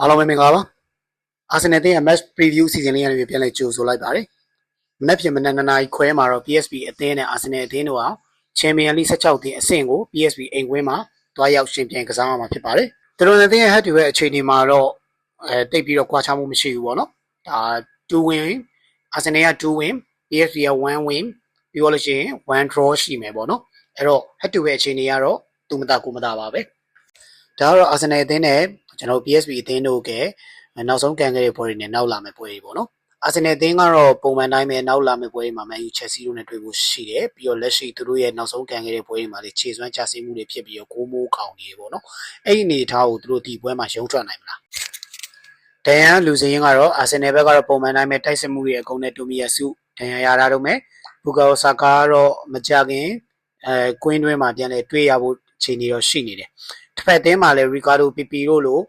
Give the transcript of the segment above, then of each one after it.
အားလုံးပဲမင်္ဂလာပါအာဆင်နယ်တင်းရဲ့ match preview season လေးကနေပြန်လည်ကြိုဆိုလိုက်ပါတယ်မနေ့ပြင်မနက်2နာရီခွဲမှာတော့ PSV အသင်းနဲ့အာဆင်နယ်အသင်းတို့ဟာချန်ပီယံလိ16တင်းအဆင့်ကို PSV အိမ်ကွင်းမှာတွားရောက်ရှင်ပြန်ကစားရမှာဖြစ်ပါတယ်သူတို့နဲ့တင်းရဲ့ head to head အခြေအနေမှာတော့အဲတိတ်ပြီးတော့ကွာခြားမှုမရှိဘူးပေါ့နော်ဒါ2 win အာဆင်နယ်က2 win PSV က1 win ပြီးတော့လို့ရှိရင်1 draw ရှိမယ်ပေါ့နော်အဲ့တော့ head to head အခြေအနေကတော့သူမတာကိုမတာပါပဲဒါကတော့အာဆင်နယ်အသင်းနဲ့ ကျွန်တော် PSV အသင်းတို့ကနောက်ဆုံးကန်ခဲ့တဲ့ပွဲတွေနဲ့နောက်လာမယ့်ပွဲတွေပေါ့နော်အာဆင်နယ်အသင်းကတော့ပုံမှန်တိုင်းပဲနောက်လာမယ့်ပွဲတွေမှာမန်ယူချက်စီတို့နဲ့တွေ့ဖို့ရှိတယ်ပြီးတော့လက်ရှိသူတို့ရဲ့နောက်ဆုံးကန်ခဲ့တဲ့ပွဲတွေမှာလေခြေစွမ်းချဆင်းမှုတွေဖြစ်ပြီးတော့ကိုးမိုးခေါင်နေပေါ့နော်အဲ့ဒီအနေအထားကိုသူတို့ဒီပွဲမှာရုံးထွက်နိုင်မလားဒန်ယန်လူစင်းကတော့အာဆင်နယ်ဘက်ကတော့ပုံမှန်တိုင်းပဲတိုက်စစ်မှုတွေအကုန်နဲ့တူမီယာစုဒန်ယန်ရတာတော့မယ်ဘူကာအိုဆာကာကတော့မကြခင်အဲကွင်းတွင်းမှာပြန်လဲတွေ့ရဖို့ အခြေအနေတော့ရှိနေတယ်တစ်ဖက်တင်းမှာလည်းရီကာဒိုပီပီတို့လို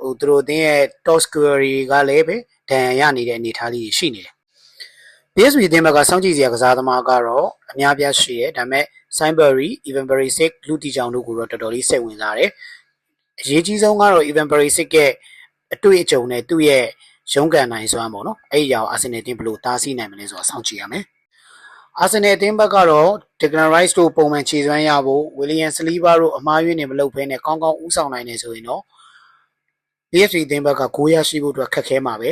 ဟိုသူတို့အတင်းရဲ့ top scorer ကလည်းပဲဒဏ်ရာရနေတဲ့အနေအထားလေးရှိနေတယ် PSV အတင်းဘက်ကစောင့်ကြည့်စရာကစားသမားကတော့အများပြားရှိတယ်ဒါပေမဲ့ Sainbury, Even Perisic, လူတီချောင်တို့ကိုတော့တော်တော်လေးစိတ်ဝင်စားတယ်အရေးကြီးဆုံးကတော့ Even Perisic ရဲ့အတွေ့အကြုံနဲ့သူ့ရဲ့ရုန်းကန်နိုင်စွမ်းပေါ့နော်အဲ့ဒီအရာကိုအာဆင်နယ်အတင်းဘယ်လိုတားဆီးနိုင်မလဲဆိုတာစောင့်ကြည့်ရမယ် အာဆင်နယ်အသင်းဘက်ကတော့ Declan Rice တို့ပုံမှန်ခြေစွမ်းရဖို့ William Saliba တို့အမှားယွင်းနေမလုပ်ဘဲနဲ့ကောင်းကောင်းဦးဆောင်နိုင်နေဆိုရင်တော့ PSV အသင်းဘက်ကဂိုးရရှိဖို့အတွက်ခက်ခဲမှာပဲ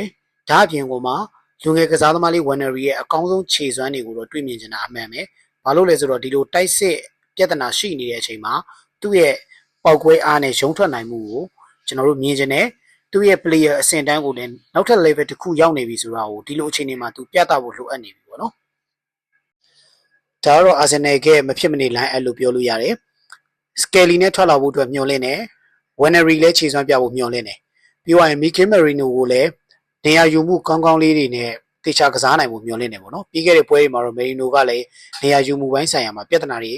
ဒါအပြင်ကမှလူငယ်ကစားသမားလေး Wannery ရဲ့အကောင်းဆုံးခြေစွမ်းတွေကိုတော့တွေ့မြင်ချင်တာအမှန်ပဲဘာလို့လဲဆိုတော့ဒီလိုတိုက်စစ်ပြဿနာရှိနေတဲ့အချိန်မှာသူ့ရဲ့ပေါက်ကွဲအားနဲ့ရုံထွက်နိုင်မှုကိုကျွန်တော်တို့မြင်ချင်တယ်သူ့ရဲ့ player အဆင့်တန်းကိုလည်းနောက်ထပ် level တစ်ခုရောက်နေပြီဆိုတာကိုဒီလိုအခြေအနေမှာသူပြသဖို့လိုအပ်နေပြီပေါ့နော် ဒါကတော့အာဆင်နယ်ကမဖြစ်မနေလိုင်းအဲ့လိုပြောလို့ရတယ်။စကယ်လီနဲ့ထွက်လာဖို့အတွက်မျှော်လင့်တယ်။ဝန်နရီလည်းခြေစွမ်းပြဖို့မျှော်လင့်တယ်။ပြီးသွားရင်မီကင်မရီနိုကိုလည်းနေရာယူမှုကောင်းကောင်းလေးတွေနဲ့တေချာကစားနိုင်ဖို့မျှော်လင့်တယ်ပေါ့နော်။ပြီးခဲ့တဲ့ပွဲတွေမှာတော့မရီနိုကလည်းနေရာယူမှုပိုင်းဆိုင်ရာမှာပြဿနာတွေ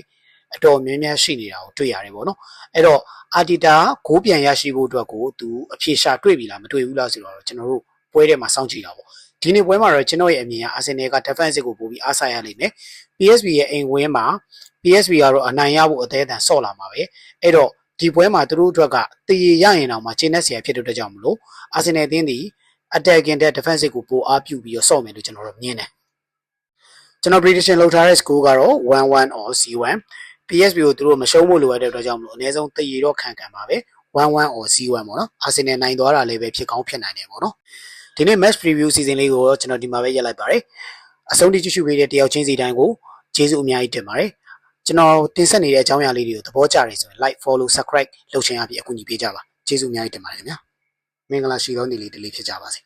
အတော်များများရှိနေတာကိုတွေ့ရတယ်ပေါ့နော်။အဲ့တော့အာတီတာဂိုးပြန်ရရှိဖို့အတွက်ကိုသူအဖြေရှာတွေ့ပြီလားမတွေ့ဘူးလားဆိုတော့ကျွန်တော်တို့ပွဲထဲမှာစောင့်ကြည့်တာပေါ့။ ဒီနေ့ပွဲမှာတော့ကျွန်တော်ရဲ့အမြင်ကအာဆင်နယ်က defensive ကိုပို့ပြီးအားဆိုင်ရလိမ့်မယ်။ PSV ရဲ့အိမ်ဝင်းမှာ PSV ကတော့အနိုင်ရဖို့အသေးအတန်ဆော့လာမှာပဲအဲ့တော့ဒီပွဲမှာသူတို့အတွက်ကတည်ရရင်တော့မှကျင်းတဲ့ဆရာဖြစ်တဲ့အတွက်ကြောင့်မလို့အာဆင်နယ်အသင်းဒီ attacking တဲ့ defensive ကိုပိုအားပြုပြီးတော့ဆော့မယ်လို့ကျွန်တော်တို့မြင်တယ်ကျွန်တော် prediction လုပ်ထားတဲ့ score ကတော့1-1 or 0-1 PSV ကိုသူတို့မရှုံးဖို့လိုအပ်တဲ့အတွက်ကြောင့်မလို့အနည်းဆုံးတည်ရတော့ခံခံပါပဲ1-1 or 0-1ပေါ့နော်အာဆင်နယ်နိုင်သွားတာလည်းပဲဖြစ်ကောင်းဖြစ်နိုင်တယ်ပေါ့နော် ဒီနေ့ match preview season လေးကိုတော့ကျွန်တော်ဒီမှာပဲရက်လိုက်ပါတယ်အဆုံးထိကြည့်ရှုပေးတဲ့တယောက်ချင်းစီတိုင်းကိုကျေးဇူးအများကြီးတင်ပါတယ်ကျွန်တော်တင်ဆက်နေတဲ့အကြောင်းအရာလေးတွေကိုသဘောကျတယ်ဆိုရင် like follow subscribe လုပ်ချင်အပြင်အကူအညီပေးကြပါကျေးဇူးအများကြီးတင်ပါတယ်ခင်ဗျာမင်္ဂလာရှိသောနေ့လေးတစ်လေးဖြစ်ကြပါစေ